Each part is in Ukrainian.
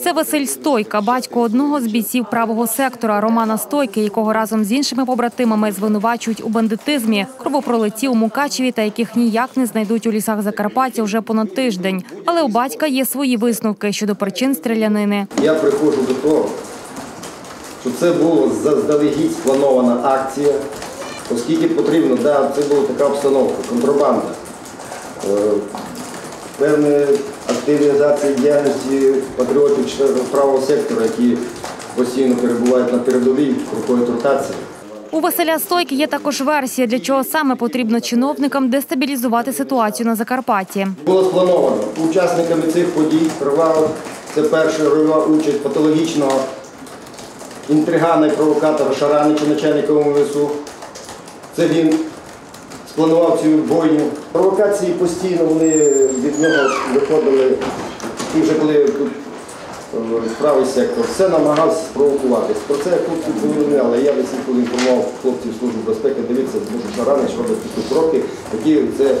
Це Василь Стойка, батько одного з бійців правого сектора Романа Стойки, якого разом з іншими побратимами звинувачують у бандитизмі, кровопролитті у Мукачеві та яких ніяк не знайдуть у лісах Закарпаття вже понад тиждень. Але у батька є свої висновки щодо причин стрілянини. Я приходжу до того, що це була заздалегідь спланована акція, оскільки потрібно, да, це була така обстановка, контрабанда, певна активізація діяльності патріотів правого сектора, які постійно перебувають на передовій, проходять ротації. У Василя Стойки є також версія, для чого саме потрібно чиновникам дестабілізувати ситуацію на Закарпатті. Було сплановано учасниками цих подій приймала це перша рольова участь патологічного інтригана і провокатора Шаранича, начальника МВСУ. Це він спланував цю бойню. Провокації постійно вони від нього виходили, і вже коли тут е, правий сектор, все намагався спровокуватись. Про це хлопці повідомляли. Я десь коли інформував хлопців Служби безпеки, дивіться, що Шаранич робить такі кроки, які це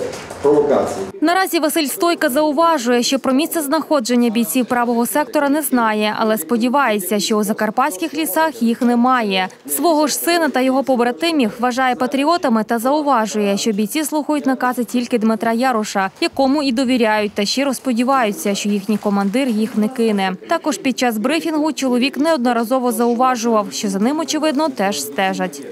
провокації. Наразі Василь Стойка зауважує, що про місце знаходження бійців правого сектора не знає, але сподівається, що у закарпатських лісах їх немає. Свого ж сина та його побратимів вважає патріотами та зауважує, що бійці слухають накази тільки Дмитра Яроша, якому і довіряють, та щиро сподіваються, що їхній командир їх не кине. Також під час брифінгу чоловік неодноразово зауважував, що за ним очевидно теж стежать.